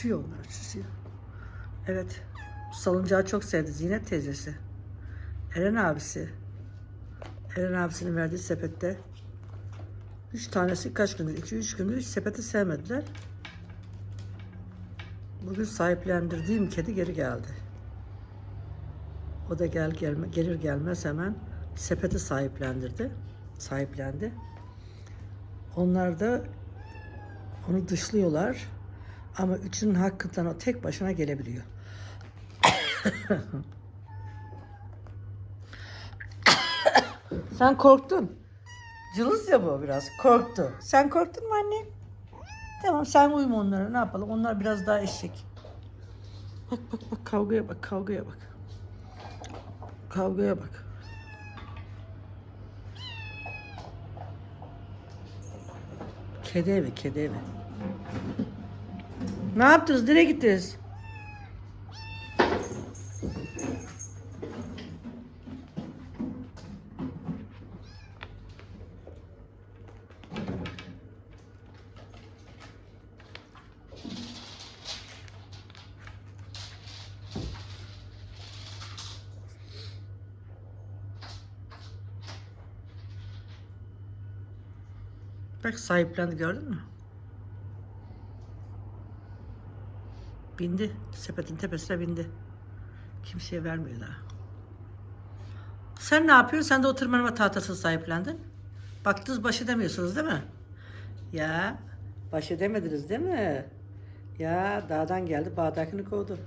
Susuyor onlar, susuyor. Evet, salıncağı çok sevdi Zinet teyzesi. Eren abisi. Eren abisinin verdiği sepette. Üç tanesi kaç gündür? iki üç gündür hiç sepeti sevmediler. Bugün sahiplendirdiğim kedi geri geldi. O da gel gelme, gelir gelmez hemen sepeti sahiplendirdi. Sahiplendi. Onlar da onu dışlıyorlar. Ama üçünün hakkından o tek başına gelebiliyor. Sen korktun. Cılız ya bu biraz. Korktu. Sen korktun mu anne? Tamam sen uyuma onlara. Ne yapalım? Onlar biraz daha eşek. Bak bak bak kavgaya bak kavgaya bak. Kavgaya bak. Kedi evi, kedi evi. Ne yaptınız? Nereye gittiniz? Bak sahiplendi gördün mü? Bindi. Sepetin tepesine bindi. Kimseye vermiyor daha. Sen ne yapıyorsun? Sen de o tırmanma tahtasını sahiplendin. Baktınız baş edemiyorsunuz değil mi? Ya baş edemediniz değil mi? Ya dağdan geldi bağdakini kovdu.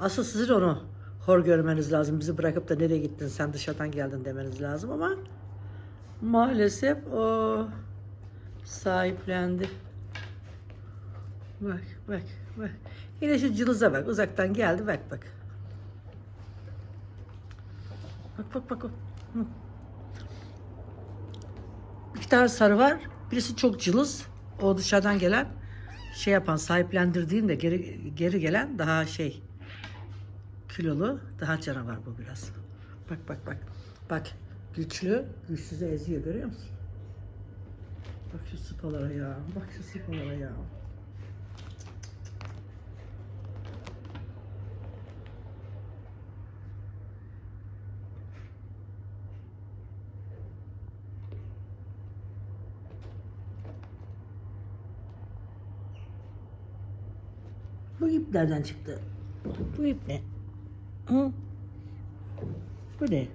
Asıl sizin onu hor görmeniz lazım. Bizi bırakıp da nereye gittin sen dışarıdan geldin demeniz lazım ama maalesef o sahiplendi. Bak bak bak. Yine şu cılıza bak. Uzaktan geldi bak bak. Bak bak bak. Hı. İki tane sarı var. Birisi çok cılız. O dışarıdan gelen şey yapan sahiplendirdiğinde geri geri gelen daha şey kilolu daha canavar bu biraz. Bak bak bak. Bak güçlü güçsüzü eziyor görüyor musun? Bak şu sıpalara ya. Bak şu sıpalara ya. Bu ip nereden çıktı? Bu ip ne? Hı? Bu ne?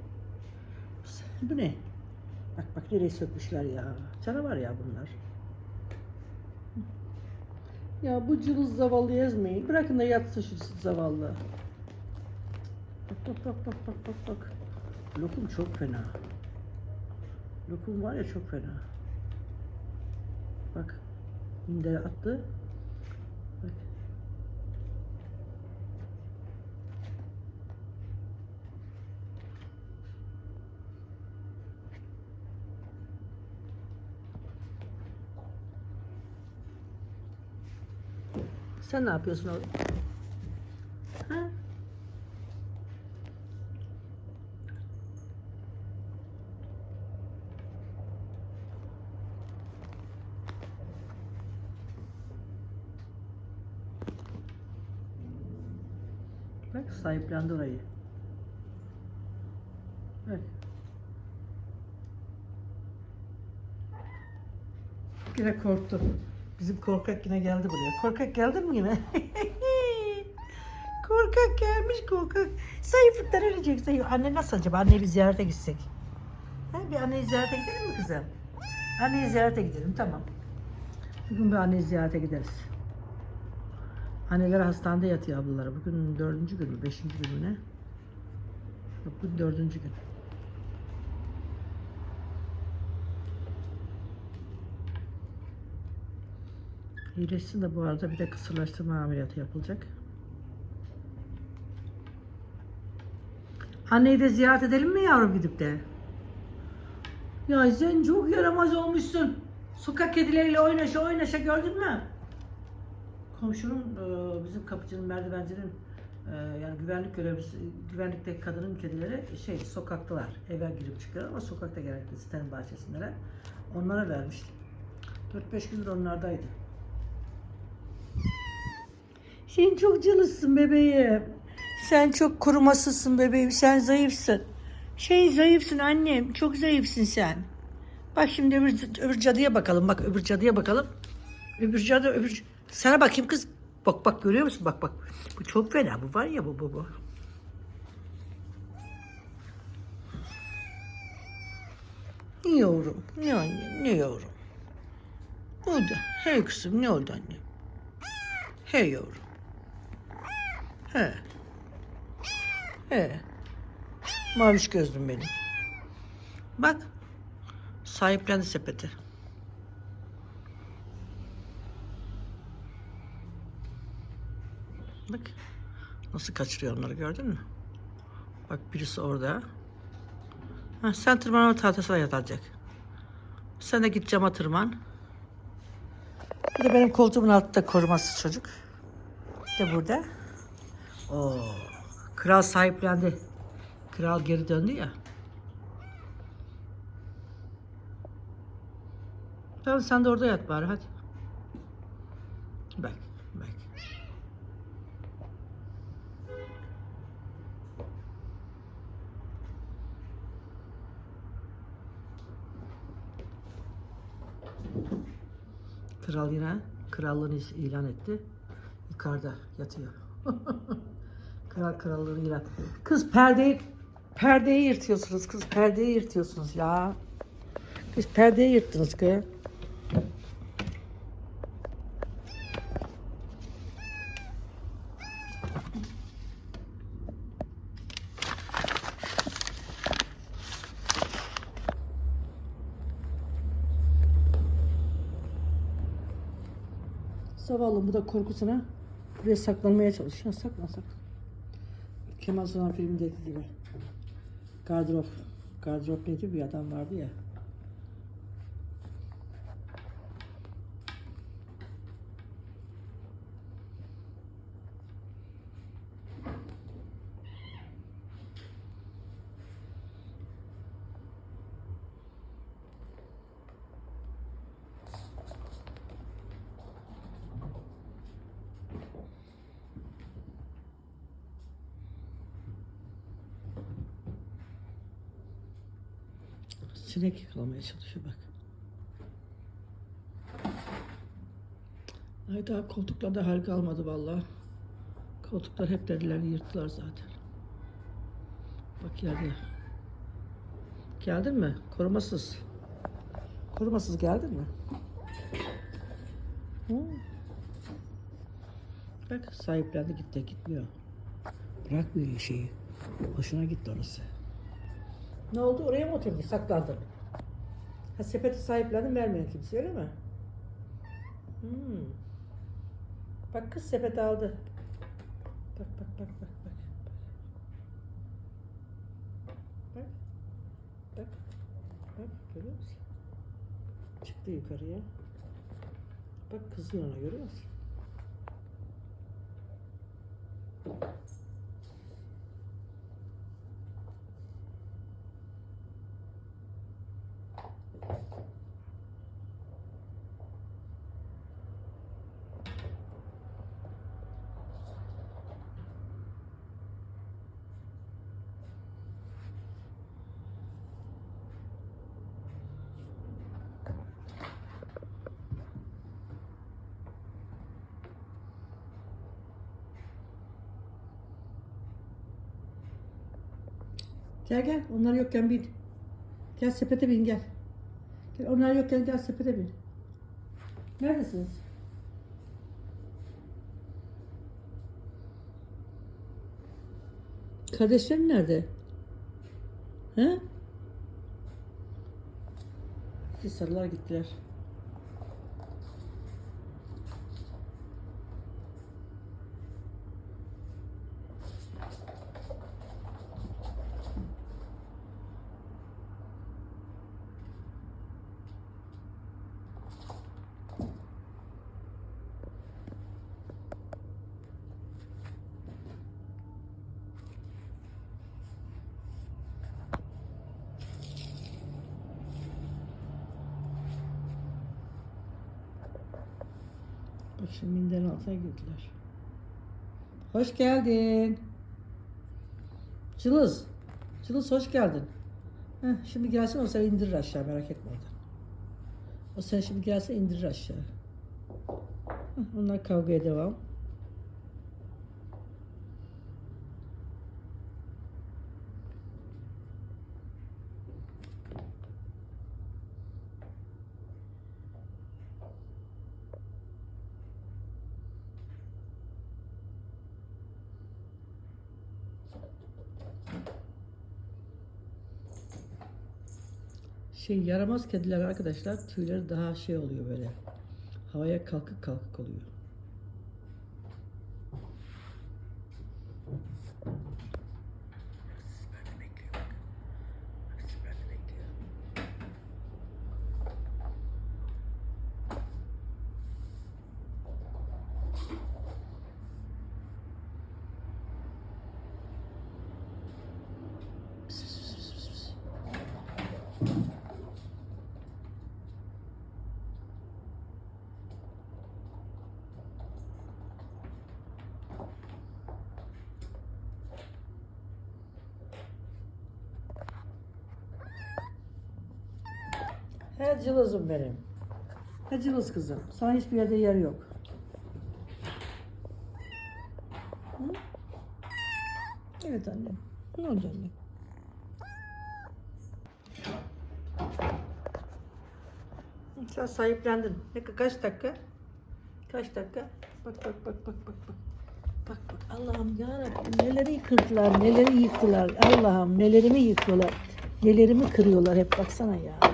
Bu ne? Bak bak nereye sökmüşler ya. Canavar ya bunlar. Ya bu cılız zavallı ezmeyin. Bırakın da yatsın şu zavallı. Bak bak bak bak bak bak bak. Lokum çok fena. Lokum var ya çok fena. Bak. Mindere attı. Bak. Sen ne yapıyorsun oğlum? Ha? Bak sahiplendi orayı. Bak. Yine korktu. Bizim korkak yine geldi buraya. Korkak geldi mi yine? korkak gelmiş korkak. Zayıflıktan ölecek zayıf. Anne nasıl acaba? Anneyi bir ziyarete gitsek. Ha, bir anneyi ziyarete gidelim mi kızım? Anneyi ziyarete gidelim tamam. Bugün bir anneyi ziyarete gideriz. Anneler hastanede yatıyor ablaları. Bugün dördüncü gün mü? Beşinci gün mü ne? Yok bugün dördüncü gün. İyileşsin de bu arada bir de kısırlaştırma ameliyatı yapılacak. Anneyi de ziyaret edelim mi yavrum gidip de? Ya sen çok yaramaz olmuşsun. Sokak kedileriyle oynaşa oynaşa gördün mü? Komşunun e, bizim kapıcının merdivencinin Ee, yani güvenlik görevlisi, güvenlikteki kadının kedileri şey sokaktalar. Eve girip çıkıyor ama sokakta genellikle sitenin bahçesinde. Onlara vermiştim. 4-5 gündür onlardaydı. Sen çok cılızsın bebeğim. Sen çok korumasızsın bebeğim. Sen zayıfsın. Şey zayıfsın annem. Çok zayıfsın sen. Bak şimdi öbür, öbür cadıya bakalım. Bak öbür cadıya bakalım. Öbür cadı öbür... Sana bakayım kız. Bak bak görüyor musun? Bak bak. Bu çok fena. Bu var ya bu bu bu. Ne yavrum? Ne annem? Ne yavrum? O da. Hey kızım ne oldu annem? Hey yavrum. He. He. Maviş gözlüm benim. Bak. Sahiplendi sepeti. Bak. Nasıl kaçırıyor onları gördün mü? Bak birisi orada. Ha, sen tırmanma tahtasına yatacak. Sen de git cama tırman. Bir de benim koltuğumun altında koruması çocuk. Bir de burada. Oo, kral sahiplendi. Kral geri döndü ya. Tamam sen de orada yat bari hadi. Bak, bak. Kral yine krallığını ilan etti. Yukarıda yatıyor. Kral krallığını ilan. Kız perdeyi perdeyi yırtıyorsunuz kız perdeyi yırtıyorsunuz ya. Kız perdeyi yırttınız kız. Zavallı bu da korkusuna buraya saklanmaya çalışıyor. Saklan saklan. Kemal Sunal filmindeki gibi. Gardırop. Gardırop neydi bir adam vardı ya. Sinek yakalamaya çalışıyor bak. Ay daha koltuklarda hal kalmadı vallahi. Koltuklar hep derilerini yırttılar zaten. Bak yerde. Geldin mi? Korumasız. Korumasız geldin mi? Bak sahiplendi gitti gitmiyor. Bırakmıyor şeyi. Hoşuna gitti orası. Ne oldu? Oraya mı oturdun? Saklandın. Ha sepeti sahiplendin vermeyen kimse öyle mi? Hmm. Bak kız sepeti aldı. Bak bak bak bak bak. Bak. Bak. Bak görüyor musun? Çıktı yukarıya. Bak kızıyor ona görüyor musun? Gel gel. Onlar yokken bin. Gel sepete bin gel. Gel onlar yokken gel sepete bin. Neredesiniz? Kardeşlerin nerede? He? Siz sarılar gittiler. Şimdi minderin altına girdiler. Hoş geldin. Cılız. Cılız hoş geldin. Heh, şimdi gelsin o seni indirir aşağı merak etme oradan. O sen şimdi gelse indirir aşağı. Heh, onlar kavgaya devam. Şey yaramaz kediler arkadaşlar tüyleri daha şey oluyor böyle. Havaya kalkık kalkık oluyor. Böyle bekliyor bak. Bak, böyle bekliyor. He cılızım benim. He cılız kızım. Sana hiçbir yerde yer yok. Hı? Evet annem. Ne oldu annem? Sen sahiplendin. Ne kaç dakika? Kaç dakika? Bak bak bak bak bak bak. Bak bak Allah'ım yarabbim neleri yıkırdılar, neleri yıktılar. Allah'ım nelerimi yıkıyorlar. Nelerimi kırıyorlar hep baksana ya.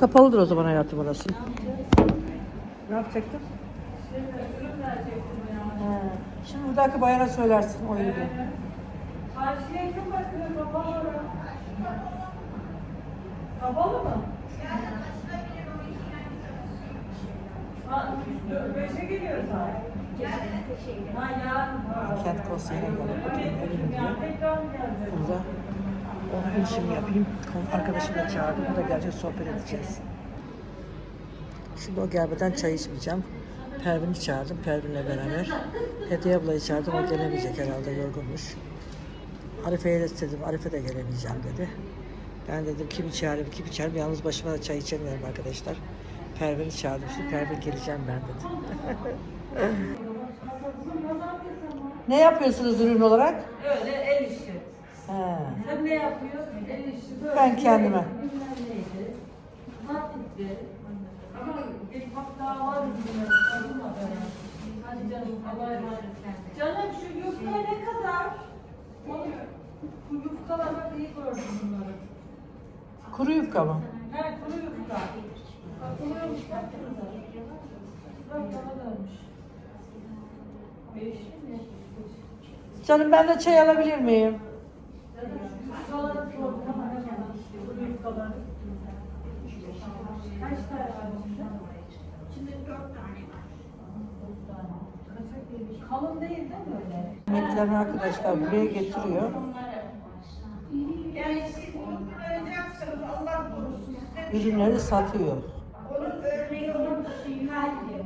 Kapalıdır o zaman hayatım orası. Ne yapacaktın? Ha, Şimdi buradaki bayana söylersin o gibi. Karşıya kim bakıyor kapalı mı? Kapalı mı? Ha, beşe geliyoruz ha. Ha yarın. Kent konseyine gelip bakayım evim diye. Yani tekrar mı geleceğiz? Burada onun işimi yapayım. Arkadaşımı da çağırdım. O da gelecek sohbet edeceğiz. Şimdi o gelmeden çay içmeyeceğim. Pervin'i çağırdım. Pervin'le beraber. Hediye ablayı çağırdım. O gelemeyecek herhalde yorgunmuş. Arife'ye de istedim. Arife de gelemeyeceğim dedi. Ben dedim kimi çağırayım, kimi çağırayım. Yalnız başıma da çay içemiyorum arkadaşlar. Pervin'i çağırdım. Şimdi Pervin geleceğim ben dedim. ne yapıyorsunuz ürün olarak? Öyle. He. Sen ne yapıyorsun? El işi böyle. Ben kendime. Bilmem neydi. Ama bir var. Hadi canım. Allah'a emanet. Canım şu yufka ne kadar? Onu, bu yufkalara iyi gördüm bunları. Kuru yufka mı? Ha kuru yufka. Bak. Bak bana dönmüş. Beş mi? Canım ben de çay alabilir miyim? Yufkaları sordum. Kuru yufkaları. Kaç tane var içinde? İçinde dört tane var. Kalın değil değil mi öyle? Yemeklerini arkadaşlar buraya getiriyor. Yani siz bunu kullanacaksınız Allah korusun. Ürünleri satıyor. onun örneği onun kalbi.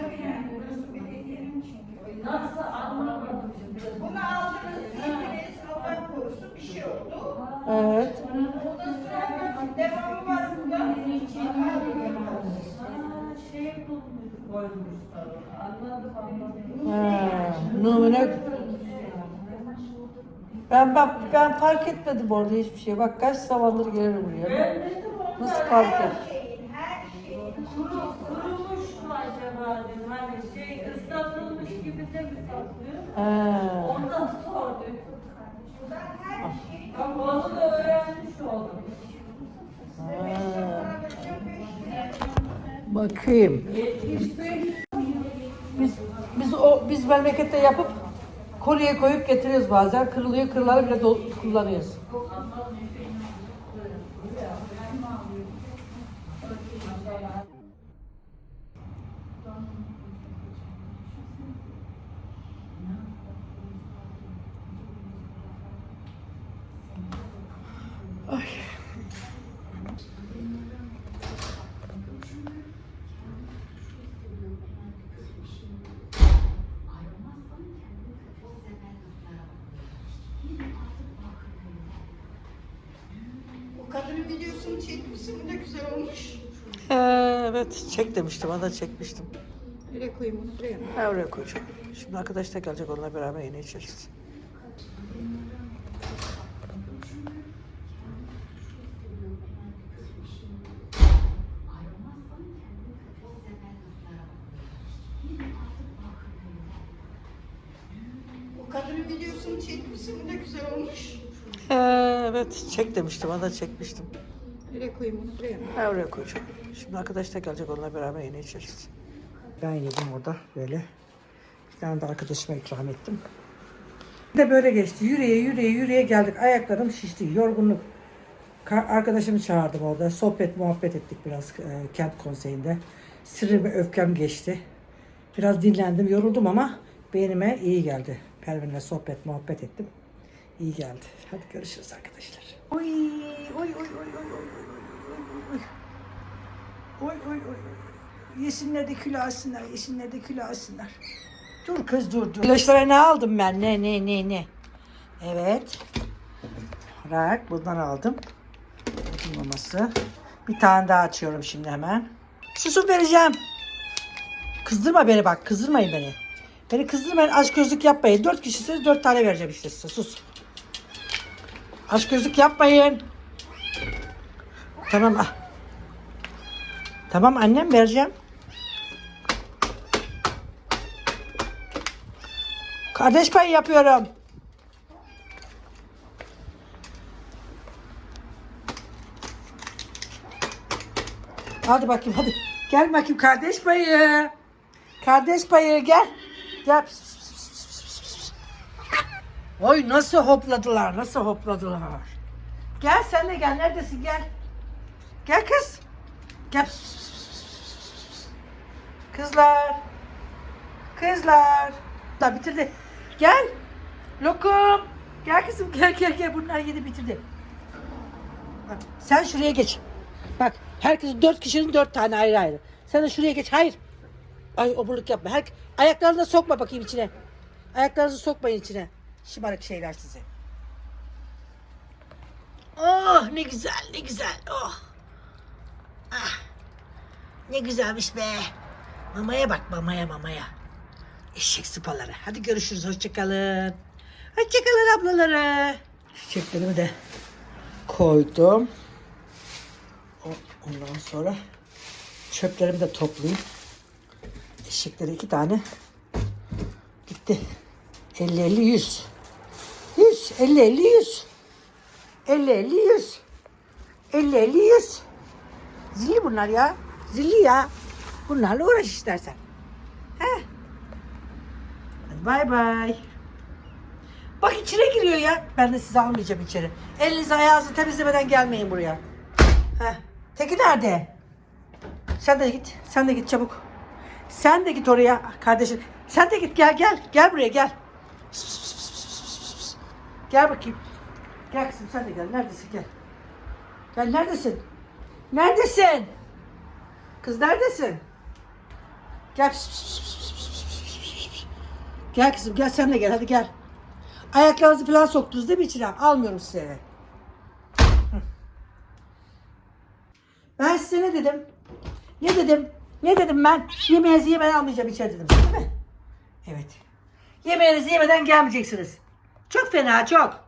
Tabii yani burası belediyenin çünkü. Nasıl anlamadım şimdi. Bunu aldınız, yediniz, Allah korusun bir şey oldu. Evet. Ondan sonra devamı var burada. Ha, şey bulmuş, koymuşlar. Anladım anladım. Ha, numune. Ben bak ben fark etmedim orada hiçbir şey. Bak kaç zamandır gelirim buraya. Nasıl fark et? Şeyin, her şeyin. kuru, kurumuş mu acaba dedim. Hani şey ıslatılmış gibi de mi satıyor? Ha. Ondan sordum. Bak onu da öğrenmiş oldum. Bakayım. 75 Biz biz o, biz memlekette yapıp kolye koyup getiriyoruz bazen. Kırılıyor, kırıları bile kullanıyoruz. Ay. Videosunu çekmişsin. Bu da güzel olmuş. Ee, evet çek demiştim. Da çekmiştim. Nereye koyayım onu? Buraya mı? Ha, oraya koyacağım. Şimdi arkadaş da gelecek. Onunla beraber yine içeriz. O kadının videosunu çekmişsin. Bu da güzel olmuş. Ee, evet çek demiştim. Da çekmiştim. Nereye koyayım onu? Buraya mı? Ha, oraya koyacağım. Şimdi arkadaş da gelecek. Onunla beraber yine içeriz. Ben yedim orada böyle. Bir tane de arkadaşıma ikram ettim. Bir de böyle geçti. Yürüye yürüye yürüye geldik. Ayaklarım şişti. Yorgunluk. Ka- Arkadaşımı çağırdım orada. Sohbet muhabbet ettik biraz e, kent konseyinde. Sırrı ve öfkem geçti. Biraz dinlendim. Yoruldum ama beynime iyi geldi. Pervin'le sohbet muhabbet ettim. İyi geldi. Hadi görüşürüz arkadaşlar. Oy oy oy oy oy oy oy oy. Oy oy oy. Yesinler de kilo alsınlar, yesinler de kilo alsınlar. Dur kız dur dur. İlaçlara ne aldım ben? Ne ne ne ne? Evet. Bırak bundan aldım. Maması. Bir tane daha açıyorum şimdi hemen. Susup vereceğim. Kızdırma beni bak. Kızdırmayın beni. Beni kızdırmayın. Aç gözlük yapmayın. Dört kişisiniz. Dört tane vereceğim işte size. Sus. Aç gözlük yapmayın. Tamam. ah. Tamam annem vereceğim. Kardeş payı yapıyorum. Hadi bakayım hadi. Gel bakayım kardeş payı. Kardeş payı gel. Gel. Oy nasıl hopladılar nasıl hopladılar. Gel sen de gel neredesin gel. Gel kız. Gel. Kızlar. Kızlar. Da bitirdi. Gel. Lokum. Gel kızım gel gel gel. Bunlar yedi bitirdi. Bak, sen şuraya geç. Bak herkesin dört kişinin dört tane ayrı ayrı. Sen de şuraya geç. Hayır. Ay oburluk yapma. Her, ayaklarını da sokma bakayım içine. Ayaklarınızı sokmayın içine. Şımarık şeyler size. Oh ne güzel ne güzel. Oh. Ah. Ne güzelmiş be. Mamaya bak mamaya mamaya. Eşek sıpaları. Hadi görüşürüz. Hoşçakalın. Hoşçakalın ablaları. Çiçeklerimi de koydum. Ondan sonra çöplerimi de toplayayım. Eşekleri iki tane gitti. 50 50 100. 100 50 50 100. 50 50 100. 50 50 100. Zilli bunlar ya. Zilli ya. Bunlarla uğraş istersen. Hadi bay bay. Bak içine giriyor ya. Ben de sizi almayacağım içeri. Elinizi ayağınızı temizlemeden gelmeyin buraya. Heh. Teki nerede? Sen de git. Sen de git çabuk. Sen de git oraya kardeşim. Sen de git gel gel. Gel buraya gel. Gel bakayım. Gel kızım sen de gel. Neredesin gel. Gel neredesin? Neredesin? Kız neredesin? Gel. Gel kızım gel sen de gel hadi gel. Ayaklarınızı falan soktunuz değil mi içine? Almıyorum sizi. Ben size ne dedim? Ne dedim? Ne dedim ben? Yemeğinizi yemeden almayacağım içeri dedim. Değil mi? Evet. Yemeğinizi yemeden gelmeyeceksiniz. Çok fena çok.